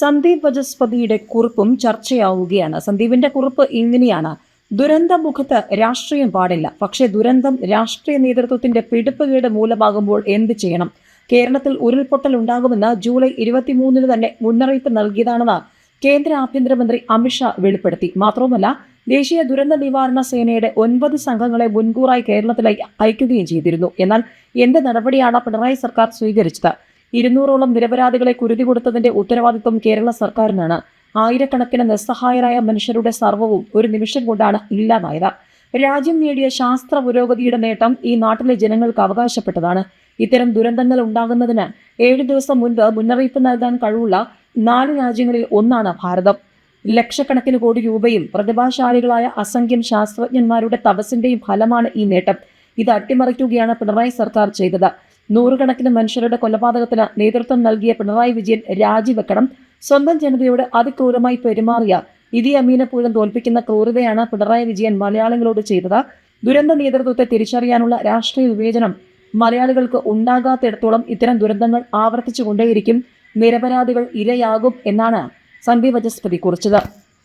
സന്ദീപ് വചസ്പതിയുടെ കുറിപ്പും ചർച്ചയാവുകയാണ്. സന്ദീപിന്റെ കുറിപ്പ് ഇങ്ങനെയാണ്. ദുരന്തമുഖത്ത് രാഷ്ട്രീയം പാടില്ല. പക്ഷേ ദുരന്തം രാഷ്ട്രീയ നേതൃത്വത്തിന്റെ പിടിപ്പുകേട് മൂലമാകുമ്പോൾ എന്ത് ചെയ്യണം? കേരളത്തിൽ ഉരുൾപൊട്ടൽ ഉണ്ടാകുമെന്ന് ജൂലൈ ഇരുപത്തിമൂന്നിന് തന്നെ മുന്നറിയിപ്പ് നൽകിയതാണെന്ന് കേന്ദ്ര ആഭ്യന്തരമന്ത്രി അമിത്ഷാ വെളിപ്പെടുത്തി. മാത്രവുമല്ല ദേശീയ ദുരന്ത നിവാരണ സേനയുടെ ഒൻപത് സംഘങ്ങളെ മുൻകൂറായി കേരളത്തിലേക്ക് അയക്കുകയും ചെയ്തിരുന്നു. എന്നാൽ എന്ത് നടപടിയാണ് പിണറായി സർക്കാർ സ്വീകരിച്ചത്? ഇരുന്നൂറോളം നിരപരാധികളെ കുരുതി കൊടുത്തതിന്റെ ഉത്തരവാദിത്വം കേരള സർക്കാരിനാണ്. ആയിരക്കണക്കിന് നിസ്സഹായരായ മനുഷ്യരുടെ സർവവും ഒരു നിമിഷം കൊണ്ടാണ് ഇല്ലാതായത്. രാജ്യം നേടിയ ശാസ്ത്ര പുരോഗതിയുടെ നേട്ടം ഈ നാട്ടിലെ ജനങ്ങൾക്ക് അവകാശപ്പെട്ടതാണ്. ഇത്തരം ദുരന്തങ്ങൾ ഉണ്ടാകുന്നതിന് ഏഴ് ദിവസം മുൻപ് മുന്നറിയിപ്പ് നൽകാൻ കഴിവുള്ള നാല് രാജ്യങ്ങളിൽ ഒന്നാണ് ഭാരതം. ലക്ഷക്കണക്കിന് കോടി രൂപയും പ്രതിഭാശാലികളായ അസംഖ്യം ശാസ്ത്രജ്ഞന്മാരുടെ തപസ്സിന്റെയും ഫലമാണ് ഈ നേട്ടം. ഇത് അട്ടിമറിക്കുകയാണ് പിണറായി സർക്കാർ ചെയ്തത്. നൂറുകണക്കിന് മനുഷ്യരുടെ കൊലപാതകത്തിന് നേതൃത്വം നൽകിയ പിണറായി വിജയൻ രാജിവെക്കണം. സ്വന്തം ജനതയോട് അതിക്രൂരമായി പെരുമാറിയ ഇതി അമീനെ തോൽപ്പിക്കുന്ന ക്രൂരതയാണ് പിണറായി വിജയൻ മലയാളികളോട് ചെയ്തത്. ദുരന്ത നേതൃത്വത്തെ തിരിച്ചറിയാനുള്ള രാഷ്ട്രീയ വിവേചനം മലയാളികൾക്ക് ഉണ്ടാകാത്തിടത്തോളം ഇത്തരം ദുരന്തങ്ങൾ ആവർത്തിച്ചുകൊണ്ടേയിരിക്കും. നിരപരാധികൾ ഇരയാകും എന്നാണ് സന്ദീപ് വചസ്പതി കുറിച്ചത്.